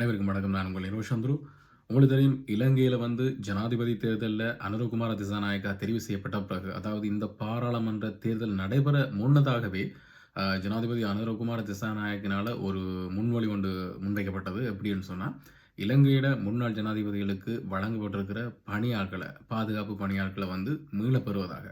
அனைவருக்கும் வணக்கம். நான் உங்கள் நிரோஷ் சந்துரு. உங்களுக்கு தெரியும் இலங்கையில் வந்து ஜனாதிபதி தேர்தலில் அனுரகுமார திசாநாயக்கா தெரிவு செய்யப்பட்ட பிறகு அதாவது இந்த பாராளுமன்ற தேர்தல் நடைபெற முன்னதாகவே ஜனாதிபதி அனுரகுமார திசாநாயக்கினால் ஒரு முன்மொழி ஒன்று முன்வைக்கப்பட்டது. எப்படின்னு சொன்னால் இலங்கையிட முன்னாள் ஜனாதிபதிகளுக்கு வழங்கப்பட்டிருக்கிற பணியாட்களை பாதுகாப்பு பணியாட்களை வந்து மீளப்பெறுவதாக.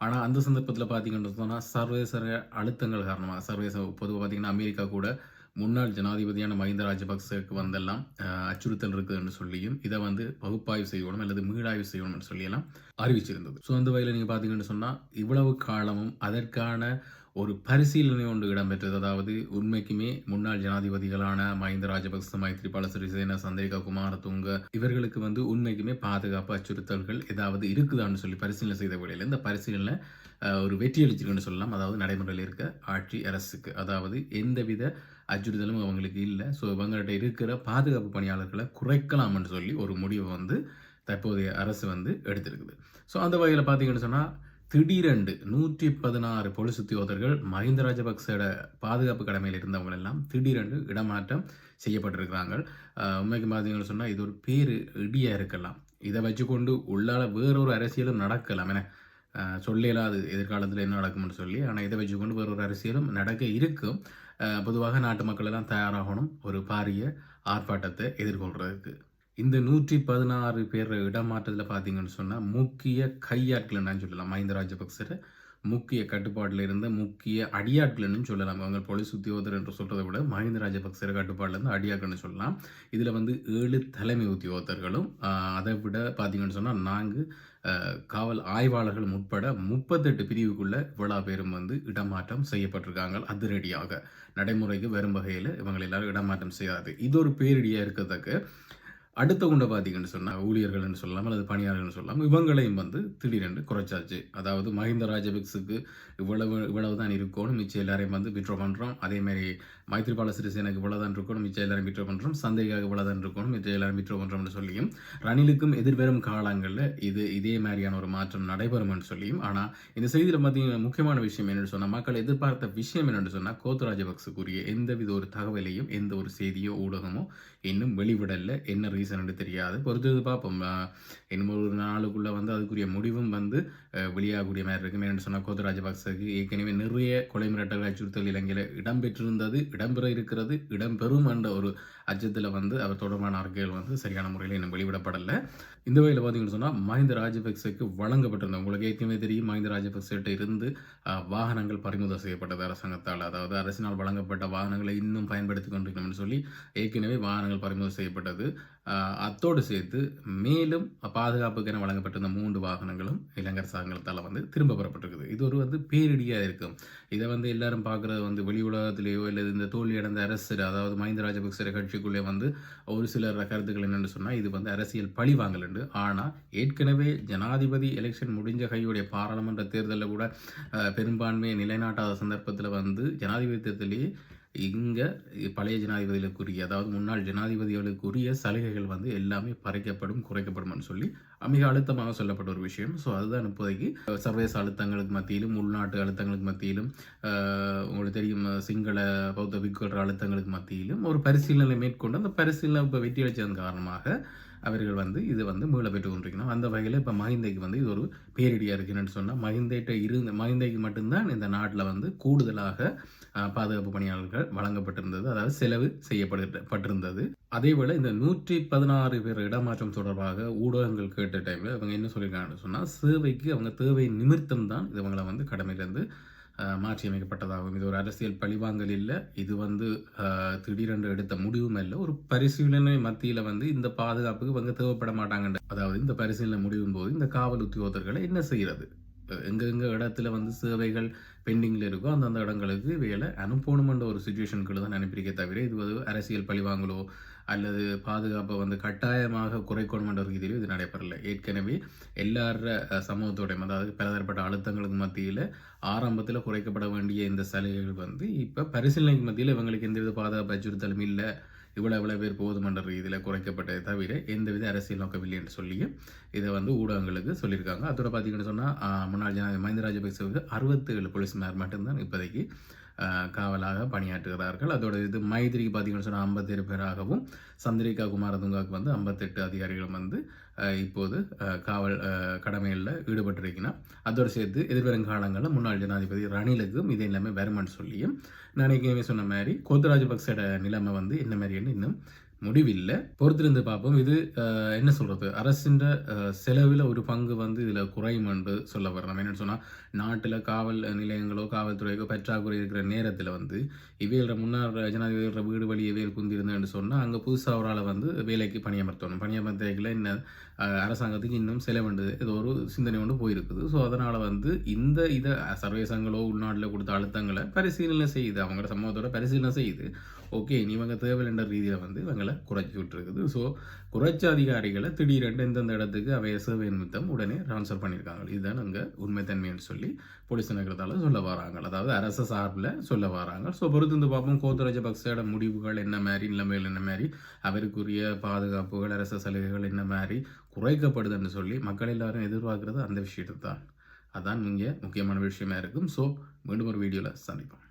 ஆனால் அந்த சந்தர்ப்பத்தில் பார்த்தீங்கன்னு சொன்னால் சர்வதேச அழுத்தங்கள் காரணமாக சர்வதேச பொதுவாக பார்த்தீங்கன்னா அமெரிக்கா கூட முன்னாள் ஜனாதிபதியான மஹிந்த ராஜபக்சேக்கு வந்தெல்லாம் அச்சுறுத்தல் இருக்குதுன்னு சொல்லியும் இதை வந்து பகுப்பாய்வு செய்யணும் அல்லது மீளாய்வு செய்யணும்னு சொல்லியெல்லாம் அறிவிச்சிருந்தது. ஸோ அந்த வகையில் நீங்கள் பார்த்தீங்கன்னு சொன்னால் இவ்வளவு காலமும் அதற்கான ஒரு பரிசீலனை ஒன்று இடம்பெற்றது. அதாவது உண்மைக்குமே முன்னாள் ஜனாதிபதிகளான மஹிந்த ராஜபக்ச மைத்ரிபால சிறிசேன சந்திரிகா குமாரதுங்க இவர்களுக்கு வந்து உண்மைக்குமே பாதுகாப்பு அச்சுறுத்தல்கள் ஏதாவது இருக்குதான்னு சொல்லி பரிசீலனை செய்த வேளையில் இந்த பரிசீலனை ஒரு வெற்றி அளிச்சிருக்குன்னு சொல்லலாம். அதாவது நடைமுறையில் இருக்க ஆட்சி அரசுக்கு. அதாவது எந்தவித அச்சுறுத்தலும் அவங்களுக்கு இல்லை. ஸோ இவங்கள்ட்ட இருக்கிற பாதுகாப்பு பணியாளர்களை குறைக்கலாம்னு சொல்லி ஒரு முடிவை வந்து தற்போதைய அரசு வந்து எடுத்திருக்குது. ஸோ அந்த வகையில் பார்த்தீங்கன்னு சொன்னால் திடீரென்று நூற்றி பதினாறு பொலிஸ் உத்தியோகத்தர்கள் மஹிந்த ராஜபக்சோட பாதுகாப்பு கடமையில் இருந்தவங்க எல்லாம் திடீரென்று இடமாற்றம் செய்யப்பட்டிருக்கிறாங்க. உண்மைக்கு பார்த்தீங்கன்னு சொன்னால் இது ஒரு பேரு இடியாக இருக்கலாம். இதை வச்சு கொண்டு உள்ளால வேறொரு அரசியலும் நடக்கலாம் என சொல்லலாது எதிர்காலத்தில் என்ன நடக்கும்னு சொல்லி. ஆனால் இதை வச்சுக்கொண்டு வேறொரு அரசியலும் நடக்க இருக்கும். பொதுவாக நாட்டு மக்கள் எல்லாம் தயாராகணும் ஒரு பாரிய ஆர்ப்பாட்டத்தை எதிர்கொள்றதுக்கு. இந்த நூற்றி பதினாறு பேர் இடமாற்றத்தில் பார்த்தீங்கன்னு சொன்னால் முக்கிய கையாட்கள்னு சொல்லலாம். மஹிந்த ராஜபக்சரை முக்கிய கட்டுப்பாட்டில் இருந்த முக்கிய அடியாட்கள்னு சொல்லலாம். அவங்க போலீஸ் உத்தியோகத்தர் என்று சொல்கிறத விட மஹிந்த ராஜபக்சர் கட்டுப்பாட்டில் இருந்து அடியாட்கள்னு சொல்லலாம். இதில் வந்து ஏழு தலைமை உத்தியோகத்தர்களும் அதை விட பார்த்தீங்கன்னு சொன்னால் நான்கு காவல் ஆய்வாளர்கள் உட்பட முப்பத்தெட்டு பிரிவுக்குள்ள இவ்வளோ பேரும் வந்து இடமாற்றம் செய்யப்பட்டிருக்காங்க அதிரடியாக. நடைமுறைக்கு வரும் வகையில் இவங்க எல்லாரும் இடமாற்றம் செய்யாது. இது ஒரு பேரிடியாக இருக்கத்தக்க அடுத்த குண்டபாதிகள்னு சொன்னால் ஊழியர்கள்னு சொல்லலாம் அல்லது பணியாளர்கள்னு சொல்லலாம் இவங்களையும் வந்து திடீரென்று குறைச்சாச்சு. அதாவது மஹிந்த ராஜபக்ஸுக்கு இவ்வளவு இவ்வளவு தான் இருக்கணும் மிச்சம் எல்லாரையும் வந்து விட்ரோ பண்ணுறோம் அதேமாதிரி மைத்ரிபால சிறிசேனுக்கு இவ்வளோ தான் இருக்கணும் மிச்சம் எல்லாரும் விட்ரோ பண்ணுறோம் சந்தைக்காக இவ்வளோ தான் இருக்கணும் மிச்சம் எல்லாரும் விட்ரோ பண்ணுறோம்னு சொல்லியும் ரணிலுக்கும் எதிர்வரும் காலங்களில் இது இதே மாதிரியான ஒரு மாற்றம் நடைபெறும்னு சொல்லியும் ஆனால் இந்த செய்தியில் பார்த்தீங்கன்னா முக்கியமான விஷயம் என்னென்னு சொன்னால் மக்கள் எதிர்பார்த்த விஷயம் என்னென்னு சொன்னால் கோத்து ராஜபக்சக்குரிய எந்தவித ஒரு தகவலையும் எந்த ஒரு செய்தியோ ஊடகமோ இன்னும் வெளிவிடல. என்ன ரீசன் தெரியாது. பொறுத்தது பார்ப்போம். ஆஹ் இன்னும் ஒரு நாளுக்குள்ளே வந்து அதுக்குரிய முடிவும் வந்து வெளியாகக்கூடிய மாதிரி இருக்கும் என்னென்னு சொன்னால் கோத்த ராஜபக்சக்கு ஏற்கனவே நிறைய கொலை மிரட்டல் அச்சுறுத்தல் இலங்கையில் இடம்பெற்றிருந்தது இடம்பெற இருக்கிறது இடம்பெறும் என்ற ஒரு அச்சத்தில் வந்து அவர் தொடர்பான அறிக்கைகள் வந்து சரியான முறையில் இன்னும் வெளிவிடப்படலை. இந்த வகையில் பார்த்தீங்கன்னு சொன்னால் மஹிந்த ராஜபக்சேக்கு வழங்கப்பட்டிருந்த உங்களுக்கு ஏற்கனவே தெரியும் மஹிந்த ராஜபக்சேட்ட இருந்து வாகனங்கள் பறிமுதல் செய்யப்பட்டது அரசாங்கத்தால். அதாவது அரசினால் வழங்கப்பட்ட வாகனங்களை இன்னும் பயன்படுத்தி கொண்டிருக்கணும்னு சொல்லி ஏற்கனவே வாகனங்கள் பறிமுதல் செய்யப்பட்டது. அத்தோடு சேர்த்து மேலும் பாதுகாப்புக்கென வழங்கப்பட்டிருந்த மூன்று வாகனங்களும் இலங்கை அரசாங்கத்தால் வந்து திரும்ப பெறப்பட்டிருக்குது. இது ஒரு வந்து பேரிடியாக இருக்கும். இதை வந்து எல்லாரும் பார்க்குறது வந்து வெளி உலகத்திலேயோ இல்லை இந்த தோல்வி அடைந்த அரசு அதாவது மஹிந்த ராஜபக்ச கட்சிக்குள்ளே வந்து ஒரு சிலர் கருத்துக்கள் என்னென்னு சொன்னால் இது வந்து அரசியல் பழி வாங்கலுண்டு ஆனால் ஏற்கனவே ஜனாதிபதி எலெக்ஷன் முடிஞ்ச கையுடைய பாராளுமன்ற தேர்தலில் கூட பெரும்பான்மையை நிலைநாட்டாத சந்தர்ப்பத்தில் வந்து ஜனாதிபதி தேர்தலே இங்கே பழைய ஜனாதிபதிகளுக்குரிய அதாவது முன்னாள் ஜனாதிபதிகளுக்குரிய சலுகைகள் வந்து எல்லாமே பறிக்கப்படும் குறைக்கப்படும்னு சொல்லி மிக அழுத்தமாக சொல்லப்பட்ட ஒரு விஷயம். ஸோ அதுதான் இப்போதைக்கு. சர்வதேச அழுத்தங்களுக்கு மத்தியிலும் உள்நாட்டு அழுத்தங்களுக்கு மத்தியிலும் உங்களுக்கு தெரியும் சிங்கள பௌத்த பிக்குற அழுத்தங்களுக்கு மத்தியிலும் ஒரு பரிசீலனை மேற்கொண்டு அந்த பரிசீலனை இப்போ வெற்றி அளித்ததன் காரணமாக அவர்கள் வந்து இது வந்து மீள பெற்று கொண்டிருக்கணும் அந்த வகையில் இப்போ மஹிந்தைக்கு வந்து இது ஒரு பேரிடியாக இருக்குன்னு சொன்னால் மஹிந்தைட்ட இருந்த மஹிந்தைக்கு மட்டும்தான் இந்த நாட்டில் வந்து கூடுதலாக பாதுகாப்பு பணியாளர்கள் வழங்கப்பட்டிருந்தது. அதாவது செலவு செய்யப்பட்டிருந்தது. அதேபோல் இந்த நூற்றி பதினாறு பேர் இடமாற்றம் தொடர்பாக ஊடகங்கள் கேட்ட டைமில் இவங்க என்ன சொல்லியிருக்காங்கன்னு சொன்னால் சேவைக்கு அவங்க தேவை நிமித்தம் தான் இவங்களை வந்து கடமையிலேருந்து ஆஹ், மாற்றி அமைக்கப்பட்டதாகும் இது ஒரு அரசியல் பழிவாங்கல் இல்லை இது வந்து ஆஹ், திடீரென்று எடுத்த முடிவும் இல்லை ஒரு பரிசீலனை மத்தியில் வந்து இந்த பாதுகாப்புக்கு இவங்க தேவைப்பட மாட்டாங்க அதாவது இந்த பரிசீலனை முடிவும் போது இந்த காவல் உத்தியோகத்தர்களை என்ன செய்கிறது எங்கெங்கே இடத்துல வந்து சேவைகள் பெண்டிங்கில் இருக்கோ அந்தந்த இடங்களுக்கு வேலை அனுப்பணுமென்ற ஒரு சுச்சுவேஷனுக்குள்ள தான் அனுப்பியிருக்கே தவிர இது வந்து அரசியல் பழிவாங்கலோ அல்லது பாதுகாப்பை வந்து கட்டாயமாக குறைக்கணுமென்ற ஒரு இதிலும் இது நடைபெறல. ஏற்கனவே எல்லார சமூகத்தோடையும் அதாவது பலதரப்பட்ட அழுத்தங்களுக்கு மத்தியில் ஆரம்பத்தில் குறைக்கப்பட வேண்டிய இந்த சலுகைகள் வந்து இப்போ பரிசீலனைக்கு மத்தியில் இவங்களுக்கு எந்தவித பாதுகாப்பு அச்சுறுத்தலும் இல்லை. இவ்வளோ இவ்வளோ பேர் போதுமன்ற ரீதியில் குறைக்கப்பட்டதை தவிர எந்தவித அரசியல் நோக்கமில்லை என்று சொல்லியும் இதை வந்து ஊடகங்களுக்கு சொல்லியிருக்காங்க. அதோட பார்த்தீங்கன்னு சொன்னால் முன்னாள் ஜனாதிபதி மஹிந்த ராஜபக்சவுக்கு அறுபத்தேழு போலீஸ்மார் மட்டும்தான் இப்போதைக்கு காவலாக பணியாற்றுகிறார்கள். அதோட இது மைத்திரிக்கு பார்த்தீங்கன்னு சொன்னால் ஐம்பத்தேழு பேராகவும் சந்திரிகா குமாரதுங்காவுக்கு வந்து ஐம்பத்தெட்டு அதிகாரிகளும் வந்து இப்போது காவல் கடமைகளில் ஈடுபட்டிருக்கிறார் அதோடு சேர்த்து எதிர்வரும் காலங்களில் முன்னாள் ஜனாதிபதி ரணிலுக்கும் இதே நிலைமை வருமானு சொல்லியும் நான் ஏற்கனவே சொன்ன மாதிரி கோத்தராஜபக்சோட நிலைமை வந்து என்ன மாதிரின்னு இன்னும் முடிவில்லை. பொறுத்திருந்து பார்ப்போம். இது என்ன சொல்கிறது அரசின் செலவில் ஒரு பங்கு வந்து இதில் குறையும் என்று சொல்ல வர்றோம் என்னென்னு சொன்னால் நாட்டில் காவல் நிலையங்களோ காவல்துறைக்கோ பற்றாக்குறை இருக்கிற நேரத்தில் வந்து இவையோட முன்னாள் ஜனாதிபதியோட வீடு வழி இவையில் குந்திருந்தேன்னு சொன்னால் அங்கே புதுசாக ஒரு ஆளை வந்து வேலைக்கு பணியமர்த்தணும். பணியமர்த்தைகளை என்ன அரசாங்கத்துக்கு இன்னும் செலவுண்டு இது ஒரு சிந்தனை ஒன்று போயிருக்குது. ஸோ அதனால் வந்து இந்த இதை சர்வேசங்களோ உள்நாட்டில் கொடுத்த அழுத்தங்களை பரிசீலனை செய்யுது அவங்களோட சமூகத்தோட பரிசீலனை செய்யுது ஓகே இவங்க தேவையில்லைன்ற ரீதியில் வந்து இவங்களை குறைச்சி விட்டுருக்குது. ஸோ குறைச்ச அதிகாரிகளை திடீரென்று எந்தெந்த இடத்துக்கு அவைய சேவை நிமித்தம் உடனே ட்ரான்ஸ்ஃபர் பண்ணியிருக்காங்க. இதுதான் அங்கே உண்மைத்தன்மைன்னு சொல்லி போலீஸ் நகரத்தால் சொல்ல வராங்க. அதாவது அரசு சார்பில் சொல்ல வராங்க. ஸோ பொறுத்து பார்ப்போம். கோத்தராஜ பக்ஸோட முடிவுகள் என்ன மாதிரி நிலைமைகள் என்ன மாதிரி அவருக்குரிய பாதுகாப்புகள் அரசு சலுகைகள் என்ன மாதிரி குறைக்கப்படுதுன்னு சொல்லி மக்கள் எல்லாரும் எதிர்பார்க்குறது அந்த விஷயத்தை தான். அதான் இங்கே முக்கியமான விஷயமா இருக்கும். ஸோ மீண்டும் ஒரு வீடியோவில் சந்திப்போம்.